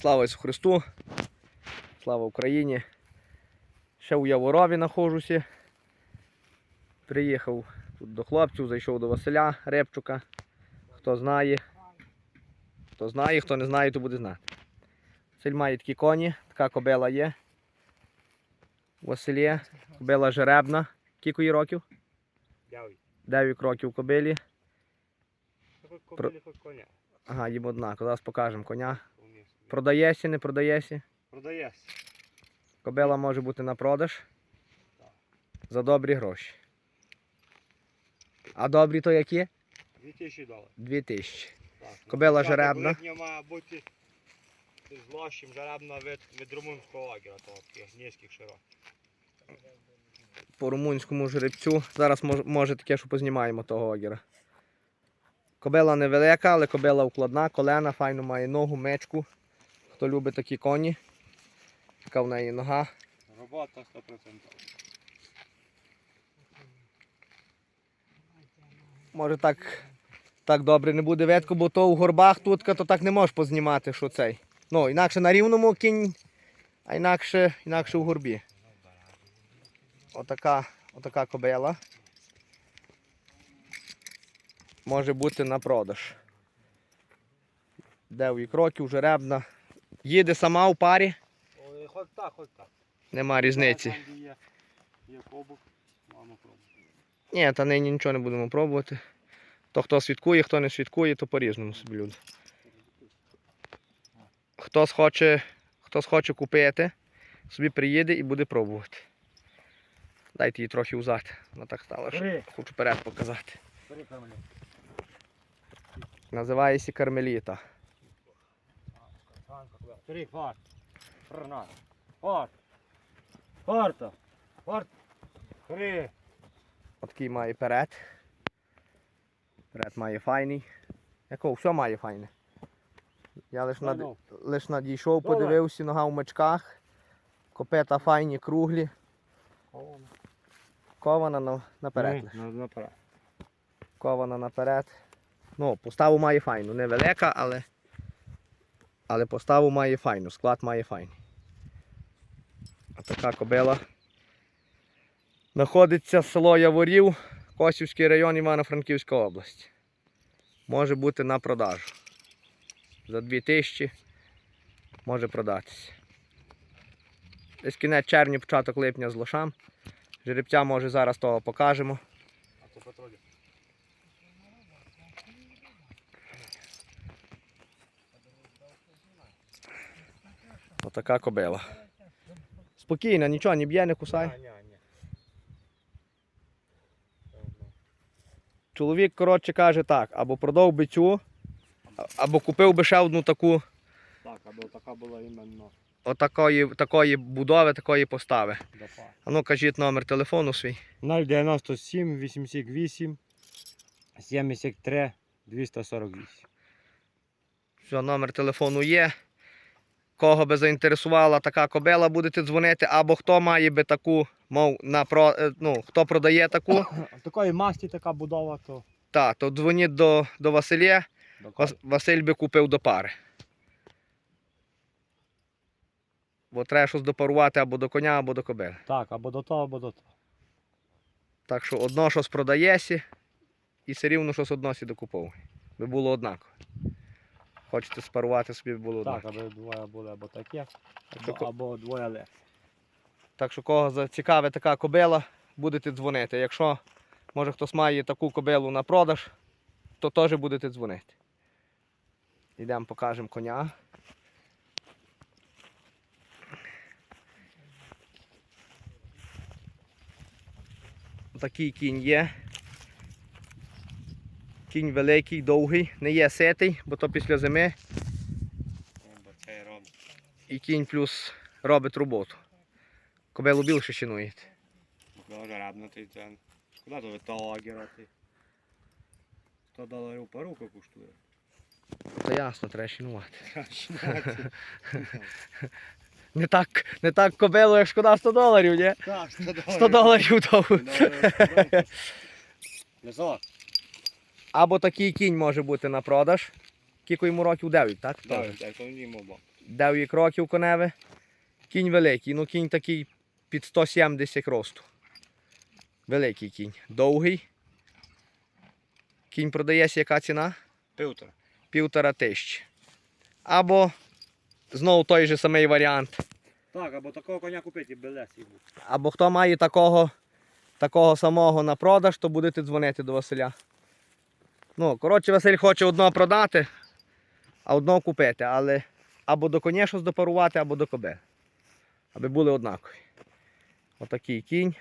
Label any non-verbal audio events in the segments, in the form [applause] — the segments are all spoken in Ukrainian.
Слава Ісусу Христу! Слава Україні! Ще у Яворові знаходжуся. Приїхав тут до хлопців, зайшов до Василя Репчука. Хто знає, хто знає, хто не знає, то буде знати. Василь має такі коні, така кобила є. У Василі, кобила жеребна. Кілько їй років? Дявий. 9 років кобилі. Кобилі, хоч коня. Ага, їм однаково. Зараз покажемо коня. Умієш. Продаєся, не продаєся. Продаєшся. Кобила може бути на продаж. За добрі гроші. А добрі то які? 2000 доларів. 2000. Так. Кобила Початок жеребна. липня має бути з лощим жеребна від, від румунського лагера, того таких низьких широких. По румунському жеребцю. Зараз мож- може таке, що познімаємо того огіра. Кобила невелика, але кобила укладна, колена, файно має ногу, мечку. Хто любить такі коні. Така в неї нога. Робота 100%. Може так, так добре не буде ветко, бо то у горбах тут, то так не можеш познімати, що цей. Ну, інакше на рівному кінь, а інакше, інакше у горбі. Отака, отака кобила. Може бути на продаж. 9 років, жеребна. Їде сама у парі, Ой, Хоч так, хоч так. нема різниці. Там, де є, є кобук, мамо пробуємо. Ні, та нині нічого не будемо пробувати. То хто свідкує, хто не свідкує, то по-різному собі люди. Хто схоче, хто схоче купити, собі приїде і буде пробувати. Дайте її трохи взад. Вона так стала, що хочу перед показати. Бери камені. Називається кармеліта. Три, фарт. Фрна. Фарт. Фарта. Фарт. Три. Такий має перед. Перед має файний. Якого все має файне. Я лише над... Лиш надійшов, Добре. подивився, нога в мечках. Копета файні, круглі. Кована на... наперед. лиш. Наперед. Кована наперед. Ну, поставу має файну. Невелика, але. Але поставу має файну, склад має файний. А така кобила. Знаходиться село Яворів, Косівський район Івано-Франківська область. Може бути на продажу. За 2000 може продатися. Десь кінець червня, початок липня з лошам. Жеребця може зараз того покажемо. А то Отака кобила. Спокійна, нічого, не б'є, не кусає. Чоловік, коротше, каже так, або продав би цю, або купив би ще одну таку, Так, аби така була іменно отакої, такої будови, такої постави. А ну кажіть номер телефону свій. 097 88 73 248. Все, номер телефону є. Кого би заінтересувала така кобила, будете дзвонити, або хто має би таку, мов на про, е, ну, хто продає таку, [coughs] Такої масті така будова, то та, то дзвоніть до, до Василя. Вас- Василь би купив до пари. Бо треба щось допарувати або до коня, або до кобили. Так, або до того, або до того. Так що одно щось продаєсі і все рівно щось одно сі докуповує. Би було однаково. Хочете спарувати собі, було Так, аби двоє були або таке, або, або двоє легше. Так що кого зацікавить така кобила, будете дзвонити. Якщо може хтось має таку кобилу на продаж, то теж будете дзвонити. Йдемо покажемо коня. Такий кінь є. Кінь великий, довгий, не є ситий, бо то після зими це і кінь плюс робить роботу. Кобилу більше рабно. Куди то ви того герати? 100 доларів по руку коштує. Та ясно, треба шинувати. [laughs] Не так, не так кобилу, як шкода 100 доларів, ні? Так, 100 доларів. 100 доларів дав. [laughs] Або такий кінь може бути на продаж. Кілько йому років 9, так? так, так, то не моба. 9 кроків коневе. Кінь великий, ну кінь такий під 170 росту. Великий кінь. Довгий. Кінь продається яка ціна? Півтора. Півтора тисячі. Або знову той же самий варіант. Так, або такого коня купити, белесий був. Або хто має такого, такого самого на продаж, то будете дзвонити до Василя. Ну, коротше, Василь хоче одного продати, а одного купити. Але або до коня щось допарувати, або до коби. Аби були однакові. Отакий кінь.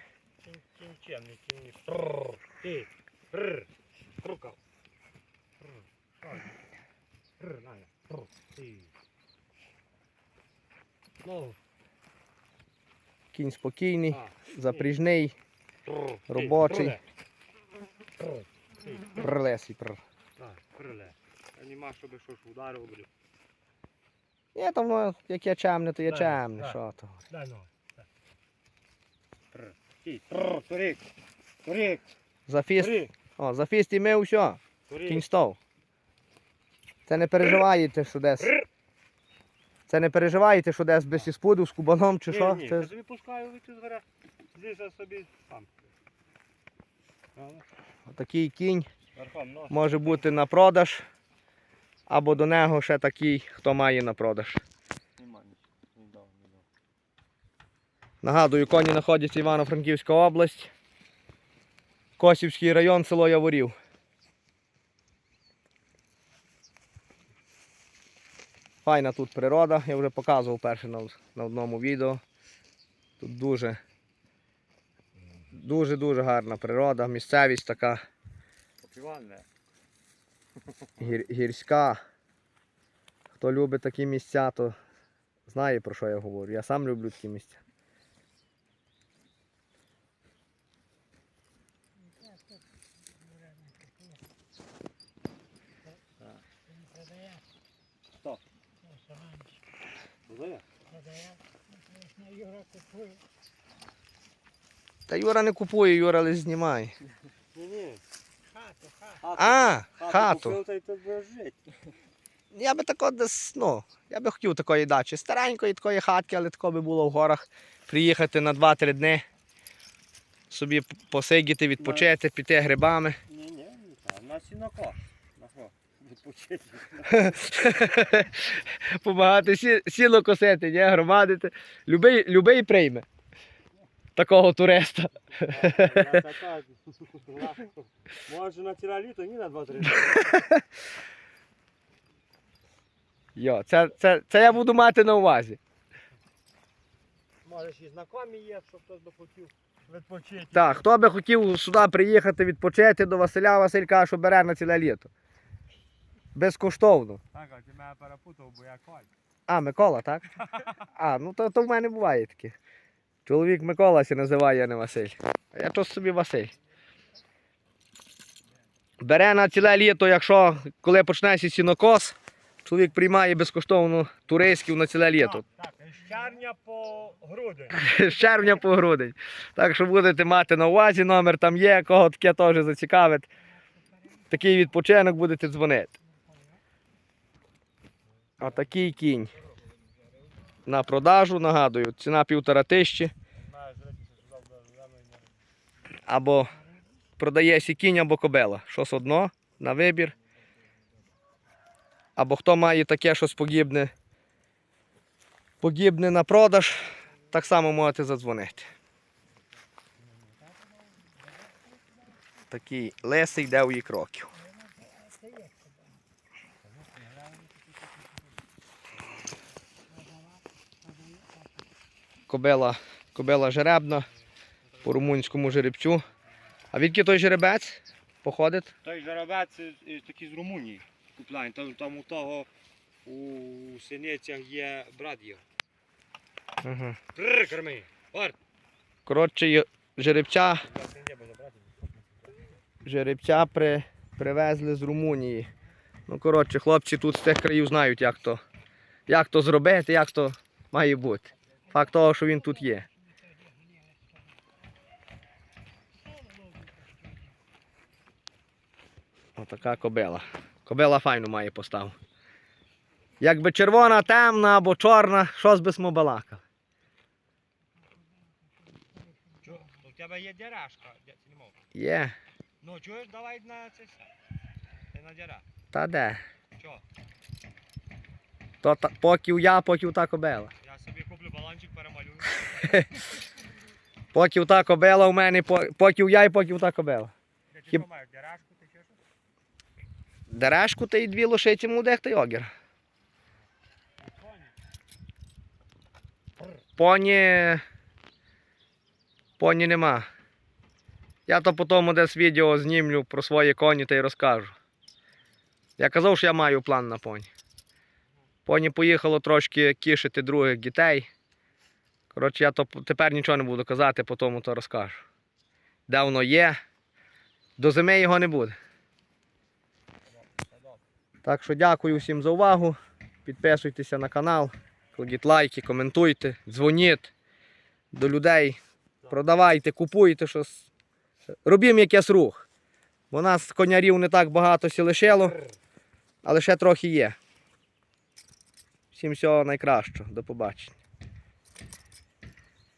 Кінь, спокійний, запріжний, робочий. Прррр. Прррр. Ти. Пр. Так, прррр. А нема, щоб щось ударив, блін. Є там, ну, яке чемне, то є Да, чемне. Що то? Дай ну. Прррр. Ти. Прррр. Турик. Турик. За фіст. О, за фіст і ми все. Турик. Кінь стов. Це не переживаєте, що десь. Це не переживаєте, що десь без іспуду з кубаном чи що. Ні, Це... я собі пускаю вийти з гора. Здесь я собі сам. Правда? Такий кінь. Може бути на продаж. Або до нього ще такий, хто має на продаж. Нагадую, коні знаходяться Івано-Франківська область. Косівський район, село Яворів. Файна тут природа, я вже показував перше на, на одному відео. Тут дуже дуже дуже гарна природа, місцевість така Попівальне. гір, гірська. Хто любить такі місця, то знає про що я говорю. Я сам люблю такі місця. Хто? Продає? Та Юра не купує, Юра лише знімає. Ні, ні. А, хату. Купив, та й тут будеш жити. Я би тако десь, ну, я би хотів такої дачі. Старенької такої хатки, але тако би було в горах. Приїхати на 2-3 дні. Собі посидіти, відпочити, піти грибами. Ні, ні, ні. та? Відпочити. [laughs] Помагати сі, сіло косити, ні, громадити. Любий, любий прийме. Такого туриста. Може на ціле літо, ні на 2-3. Йо, це, це, це я буду мати на увазі. Може і знайомі є, щоб хтось би хотів відпочити. Так, хто би хотів сюди приїхати відпочити до Василя Василька, що бере на ціле літо. Безкоштовно. Так, а ти мене перепутав, бо я Коль. А, Микола, так? [laughs] А, ну то, то в мене буває таке. Чоловік Микола се називає, а не Василь. А я то собі Василь. Бере на ціле літо, якщо коли почнеться сінокос, чоловік приймає безкоштовно туристів на ціле літо. Так, так, з червня по грудень. [laughs] З червня по грудень. Так що будете мати на увазі, номер там є, кого таке теж зацікавить. Такий відпочинок будете дзвонити. Отакий кінь. На продажу, нагадую, ціна півтора тисячі. Або продається кінь, або кобела. Щось одно на вибір. Або хто має таке щось подібне, подібне на продаж, так само можете задзвонити. Такий лисий 9 років. Кобила, кобила жеребна по румунському жеребцю. А відки той жеребець походить? Той жеребець такий з Румунії купляє. Там, там у того у синицях є брат його. Угу. Корми. Варт. Коротше, жеребця, жеребця при, привезли з Румунії. Ну, коротше, хлопці тут з тих країв знають, як то, як то зробити, як то має бути. Факт того, що він тут є. Отака кобила. Кобила файну має поставу. Якби червона, темна або чорна, щось би ми балакали. Чо? У тебе є дірашка. Є. Ну, чуєш, давай на це. Ти на діра. Та де? Чо? То та, поків я, поків та кобела. Я собі куплю баланчик, Поків та кобела у мене, по- поків я і поків та кобела. Хіб-? Дерешку та й дві лошиці молодих та й огір. Поні. Поні нема. Я то потім десь відео знімлю про свої коні та й розкажу. Я казав, що я маю план на поні. Поні поїхало трошки кішити других дітей. Коротше, я то тепер нічого не буду казати, по тому то розкажу. Де воно є. До зими його не буде. Так що дякую всім за увагу. Підписуйтеся на канал, кладіть лайки, коментуйте, дзвоніть до людей, продавайте, купуйте щось. Робімо якийсь рух. Бо нас конярів не так багато сі лишило, але ще трохи є. Всім всього найкращого. До побачення.